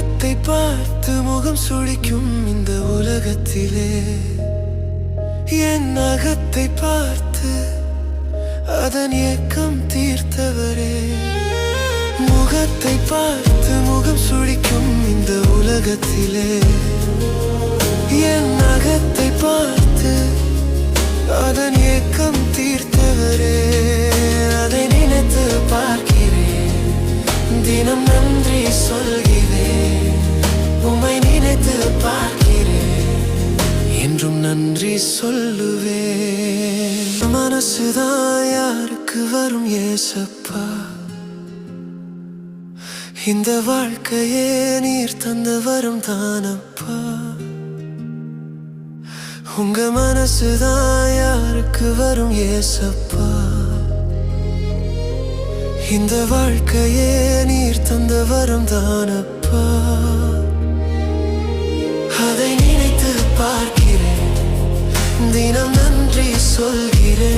முகத்தை பார்த்து முகம் சுழிக்கும் இந்த உலகத்திலே. என் அகத்தை பார்த்து அதன் ஏக்கம் தீர்த்தவரே. முகத்தை பார்த்து முகம் சுழிக்கும் இந்த உலகத்திலே. என் அகத்தை பார்த்து அதன் ஏக்கம் தீர்த்தவரே. அதை நினைத்து பார்க்கிறேன். தினம் நன்றி சொல்கிறேன். நன்றி சொல்லுவேன். மனசுதான் யாருக்கு வரும் ஏசப்பா? இந்த வாழ்க்கையே நீர் தந்த வரும் தானப்பா? உங்க மனசுதான் யாருக்கு வரும் ஏசப்பா? இந்த வாழ்க்கையே நீர் தந்த வரம் தானப்பா? தினம் நன்றி சொல்கிறேன்.